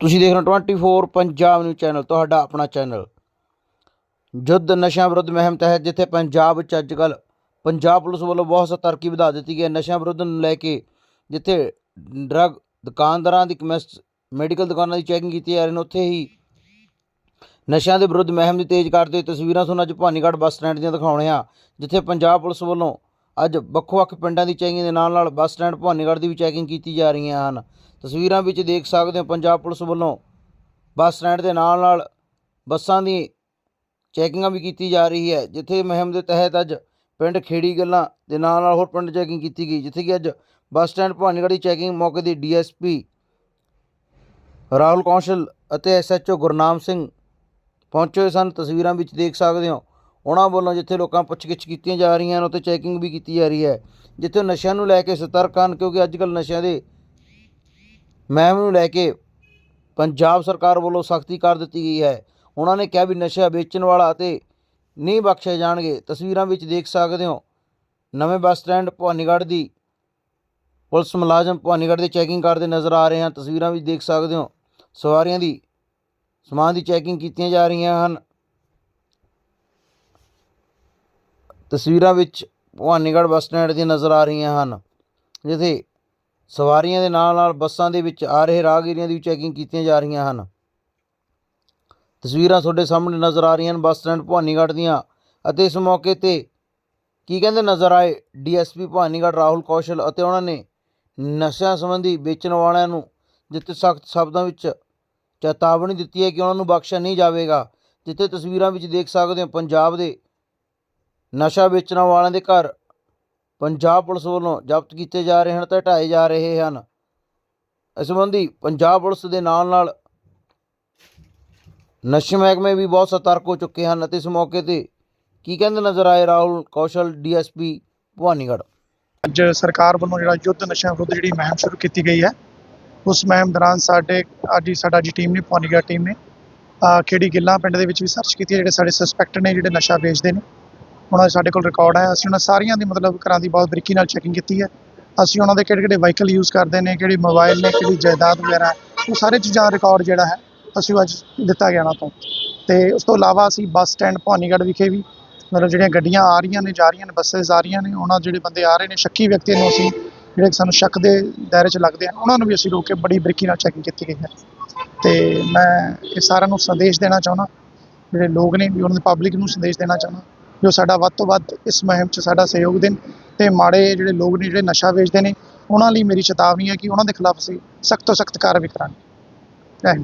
ਤੁਸੀਂ ਦੇਖ ਰਹੇ ਹੋ 24 ਪੰਜਾਬ ਨਿਊਜ਼ ਚੈਨਲ ਤੁਹਾਡਾ ਆਪਣਾ ਚੈਨਲ ਜੁੱਧ ਨਸ਼ਿਆਂ ਵਿਰੁੱਧ ਮਹਿਮ ਤਹਿਤ, ਜਿੱਥੇ ਪੰਜਾਬ ਵਿੱਚ ਅੱਜ ਕੱਲ੍ਹ ਪੰਜਾਬ ਪੁਲਿਸ ਵੱਲੋਂ ਬਹੁਤ ਸਤਰਕੀ ਵਧਾ ਦਿੱਤੀ ਗਈ ਹੈ। ਨਸ਼ਿਆਂ ਵਿਰੁੱਧ ਨੂੰ ਲੈ ਕੇ ਜਿੱਥੇ ਡਰੱਗ ਦੁਕਾਨਦਾਰਾਂ ਦੀ ਕਮਿਸਟ ਮੈਡੀਕਲ ਦੁਕਾਨਾਂ ਦੀ ਚੈਕਿੰਗ ਕੀਤੀ ਜਾ ਰਹੀ ਨੇ ਉੱਥੇ ਹੀ ਨਸ਼ਿਆਂ ਦੇ ਵਿਰੁੱਧ ਮਹਿਮ ਦੀ ਤੇਜ਼ ਕਰਦੇ ਤਸਵੀਰਾਂ ਤੁਹਾਨੂੰ ਅੱਜ ਭਾਨੀਗੜ੍ਹ ਬੱਸ ਸਟੈਂਡ ਦੀਆਂ ਦਿਖਾਉਣੇ ਆ ਜਿੱਥੇ ਪੰਜਾਬ ਪੁਲਿਸ ਵੱਲੋਂ ਅੱਜ ਵੱਖ-ਵੱਖ ਪਿੰਡਾਂ ਦੀ ਚੈਕਿੰਗ ਦੇ ਨਾਲ ਨਾਲ ਬੱਸ ਸਟੈਂਡ ਭਵਾਨੀਗੜ੍ਹ ਦੀ ਵੀ ਚੈਕਿੰਗ ਕੀਤੀ ਜਾ ਰਹੀਆਂ ਹਨ। ਤਸਵੀਰਾਂ ਵਿੱਚ ਦੇਖ ਸਕਦੇ ਹੋ ਪੰਜਾਬ ਪੁਲਿਸ ਵੱਲੋਂ ਬੱਸ ਸਟੈਂਡ ਦੇ ਨਾਲ ਨਾਲ ਬੱਸਾਂ ਦੀ ਚੈਕਿੰਗਾਂ ਵੀ ਕੀਤੀ ਜਾ ਰਹੀ ਹੈ, ਜਿੱਥੇ ਮੁਹਿੰਮ ਦੇ ਤਹਿਤ ਅੱਜ ਪਿੰਡ ਖੇੜੀ ਗੱਲਾਂ ਦੇ ਨਾਲ ਨਾਲ ਹੋਰ ਪਿੰਡ ਚੈਕਿੰਗ ਕੀਤੀ ਗਈ, ਜਿੱਥੇ ਕਿ ਅੱਜ ਬੱਸ ਸਟੈਂਡ ਭਾਨੀਗੜ੍ਹ ਦੀ ਚੈਕਿੰਗ ਮੌਕੇ ਦੀ ਡੀਐਸਪੀ ਰਾਹੁਲ ਕੌਂਸਲ ਅਤੇ ਐਸਐਚਓ ਗੁਰਨਾਮ ਸਿੰਘ ਪਹੁੰਚੇ ਹੋਏ ਸਨ। ਤਸਵੀਰਾਂ ਵਿੱਚ ਦੇਖ ਸਕਦੇ ਹੋ ਉਹਨਾਂ ਵੱਲੋਂ ਜਿੱਥੇ ਲੋਕਾਂ ਪੁੱਛਗਿੱਛ ਕੀਤੀਆਂ ਜਾ ਰਹੀਆਂ ਹਨ, ਉੱਥੇ ਚੈਕਿੰਗ ਵੀ ਕੀਤੀ ਜਾ ਰਹੀ ਹੈ। ਜਿੱਥੇ ਨਸ਼ਿਆਂ ਨੂੰ ਲੈ ਕੇ ਸਤਰਕ ਹਨ, ਕਿਉਂਕਿ ਅੱਜ ਕੱਲ੍ਹ ਨਸ਼ਿਆਂ ਦੇ ਮਹਿਮ ਨੂੰ ਲੈ ਕੇ ਪੰਜਾਬ ਸਰਕਾਰ ਵੱਲੋਂ ਸਖਤੀ ਕਰ ਦਿੱਤੀ ਗਈ ਹੈ। ਉਹਨਾਂ ਨੇ ਕਿਹਾ ਵੀ ਨਸ਼ਾ ਵੇਚਣ ਵਾਲਾ ਅਤੇ ਨਹੀਂ ਬਖਸ਼ੇ ਜਾਣਗੇ। ਤਸਵੀਰਾਂ ਵਿੱਚ ਦੇਖ ਸਕਦੇ ਹੋ, ਨਵੇਂ ਬੱਸ ਸਟੈਂਡ ਭਵਾਨੀਗੜ੍ਹ ਦੀ ਪੁਲਿਸ ਮੁਲਾਜ਼ਮ ਭਵਾਨੀਗੜ੍ਹ ਦੀ ਚੈਕਿੰਗ ਕਰਦੇ ਨਜ਼ਰ ਆ ਰਹੇ ਹਨ। ਤਸਵੀਰਾਂ ਵਿੱਚ ਦੇਖ ਸਕਦੇ ਹੋ, ਸਵਾਰੀਆਂ ਦੀ ਸਮਾਨ ਦੀ ਚੈਕਿੰਗ ਕੀਤੀਆਂ ਜਾ ਰਹੀਆਂ ਹਨ। ਤਸਵੀਰਾਂ ਵਿੱਚ ਭਵਾਨੀਗੜ੍ਹ ਬੱਸ ਸਟੈਂਡ ਦੀਆਂ ਨਜ਼ਰ ਆ ਰਹੀਆਂ ਹਨ, ਜਿੱਥੇ ਸਵਾਰੀਆਂ ਦੇ ਨਾਲ ਨਾਲ ਬੱਸਾਂ ਦੇ ਵਿੱਚ ਆ ਰਹੇ ਰਾਹਗੀਰੀਆਂ ਦੀ ਵੀ ਚੈਕਿੰਗ ਕੀਤੀਆਂ ਜਾ ਰਹੀਆਂ ਹਨ। ਤਸਵੀਰਾਂ ਤੁਹਾਡੇ ਸਾਹਮਣੇ ਨਜ਼ਰ ਆ ਰਹੀਆਂ ਹਨ ਬੱਸ ਸਟੈਂਡ ਭਵਾਨੀਗੜ੍ਹ ਦੀਆਂ ਅਤੇ ਇਸ ਮੌਕੇ ਤੇ ਕੀ ਕਹਿੰਦੇ ਨਜ਼ਰ ਆਏ ਡੀਐਸਪੀ ਭਵਾਨੀਗੜ੍ਹ ਰਾਹੁਲ ਕੌਸ਼ਲ ਅਤੇ ਉਹਨਾਂ ਨੇ ਨਸ਼ਿਆਂ ਸੰਬੰਧੀ ਵੇਚਣ ਵਾਲਿਆਂ ਨੂੰ ਜਿੱਥੇ ਸਖਤ ਸ਼ਬਦਾਂ ਵਿੱਚ ਚੇਤਾਵਨੀ ਦਿੱਤੀ ਹੈ ਕਿ ਉਹਨਾਂ ਨੂੰ ਬਖਸ਼ਿਆ ਨਹੀਂ ਜਾਵੇਗਾ, ਜਿੱਥੇ ਤਸਵੀਰਾਂ ਵਿੱਚ ਦੇਖ ਸਕਦੇ ਹੋ ਪੰਜਾਬ ਦੇ ਨਸ਼ਾ ਵੇਚਣ ਵਾਲਿਆਂ ਦੇ ਘਰ। ਪੰਜਾਬ ਪੁਲਿਸ ਵੱਲੋਂ ਜ਼ਬਤ ਕੀਤੇ ਜਾ ਰਹੇ ਹਨ ਤੇ ਢਾਏ ਜਾ ਰਹੇ ਹਨ। ਇਸ ਸੰਬੰਧੀ ਪੰਜਾਬ ਪੁਲਿਸ ਦੇ ਨਾਲ ਨਾਲ ਨਸ਼ੇ ਮਹਿਕਮੇ ਵੀ ਬਹੁਤ ਸਤਰਕ ਹੋ ਚੁੱਕੇ ਹਨ ਅਤੇ ਇਸ ਮੌਕੇ ਤੇ ਕੀ ਕਹਿੰਦੇ ਨਜ਼ਰ ਆਏ ਰਾਹੁਲ ਕੌਸ਼ਲ, ਡੀਐਸਪੀ ਭਵਾਨੀਗੜ੍ਹ। ਅੱਜ ਸਰਕਾਰ ਵੱਲੋਂ ਜਿਹੜਾ ਯੁੱਧ ਨਸ਼ਿਆਂ ਵਿਰੁੱਧ ਜਿਹੜੀ ਮੁਹਿੰਮ ਸ਼ੁਰੂ ਕੀਤੀ ਗਈ ਹੈ, ਉਸ ਮੁਹਿੰਮ ਦੌਰਾਨ ਸਾਡੇ, ਅੱਜ ਸਾਡਾ ਜੀ ਟੀਮ ਨੇ, ਭਵਾਨੀਗੜ੍ਹ ਟੀਮ ਨੇ ਖੇੜੀ ਗਿੱਲਾਂ ਪਿੰਡ ਦੇ ਵਿੱਚ ਵੀ ਸਰਚ ਕੀਤੀ ਹੈ, ਜਿਹੜੇ ਸਾਡੇ ਸਸਪੈਕਟ ਨੇ, ਜਿਹੜੇ ਨਸ਼ਾ ਵੇਚਦੇ ਨੇ। ਉਹਨਾਂ ਦਾ ਸਾਡੇ ਕੋਲ ਰਿਕਾਰਡ ਹੈ ਅਸੀਂ ਉਹਨਾਂ ਸਾਰੀਆਂ ਦੀ ਮਤਲਬ ਘਰਾਂ ਦੀ ਬਹੁਤ ਬਰੀਕੀ ਨਾਲ ਚੈਕਿੰਗ ਕੀਤੀ ਹੈ। ਅਸੀਂ ਉਹਨਾਂ ਦੇ ਕਿਹੜੇ ਕਿਹੜੇ ਵਾਹੀਕਲ ਯੂਜ਼ ਕਰਦੇ ਨੇ ਕਿਹੜੇ ਮੋਬਾਈਲ ਨੇ ਕਿਹੜੀ ਜਾਇਦਾਦ ਵਗੈਰਾ ਹੈ, ਉਹ ਸਾਰੇ ਚੀਜ਼ਾਂ ਦਾ ਰਿਕਾਰਡ ਜਿਹੜਾ ਹੈ ਅਸੀਂ ਉਹ ਅੱਜ ਦਿੱਤਾ ਗਿਆ ਉਹਨਾਂ ਤੋਂ। ਤੇ ਉਸ ਤੋਂ ਇਲਾਵਾ ਅਸੀਂ ਬੱਸ ਸਟੈਂਡ ਭਵਾਨੀਗੜ੍ਹ ਵਿਖੇ ਵੀ ਮਤਲਬ ਜਿਹੜੀਆਂ ਗੱਡੀਆਂ ਆ ਰਹੀਆਂ ਨੇ ਜਾ ਰਹੀਆਂ ਨੇ ਬੱਸਸ ਆ ਰਹੀਆਂ ਨੇ ਉਹਨਾਂ ਜਿਹੜੇ ਬੰਦੇ ਆ ਰਹੇ ਨੇ ਸ਼ੱਕੀ ਵਿਅਕਤੀਆਂ ਨੂੰ ਅਸੀਂ ਜਿਹੜੇ ਸਾਨੂੰ ਸ਼ੱਕ ਦੇ ਦਾਇਰੇ 'ਚ ਲੱਗਦੇ ਹਨ ਉਹਨਾਂ ਨੂੰ ਵੀ ਅਸੀਂ ਰੋਕ ਕੇ ਬੜੀ ਬਰੀਕੀ ਨਾਲ ਚੈਕਿੰਗ ਕੀਤੀ ਗਈ ਹੈ। ਤੇ ਮੈਂ ਇਹ ਸਾਰਿਆਂ ਨੂੰ ਸੰਦੇਸ਼ ਦੇਣਾ ਚਾਹੁੰਦਾ ਜਿਹੜੇ ਲੋਕ ਨੇ ਵੀ ਉਹਨਾਂ ਦੀ ਪਬਲਿਕ ਨੂੰ ਸੰਦੇਸ਼ ਦੇਣਾ ਚਾਹੁੰਦਾ। ਜੋ ਸਾਡਾ ਵੱਧ ਤੋਂ ਵੱਧ ਇਸ ਮੁਹਿੰਮ 'ਚ ਸਾਡਾ ਸਹਿਯੋਗ ਦੇਣ ਤੇ ਮਾੜੇ ਜਿਹੜੇ ਲੋਕ ਨੇ ਜਿਹੜੇ ਨਸ਼ਾ ਵੇਚਦੇ ਨੇ, ਉਹਨਾਂ ਲਈ ਮੇਰੀ ਚੇਤਾਵਨੀ ਹੈ ਕਿ ਉਹਨਾਂ ਦੇ ਖਿਲਾਫ ਅਸੀਂ ਸਖਤ ਤੋਂ ਸਖਤ ਕਾਰਵਾਈ ਕਰਾਂਗੇ।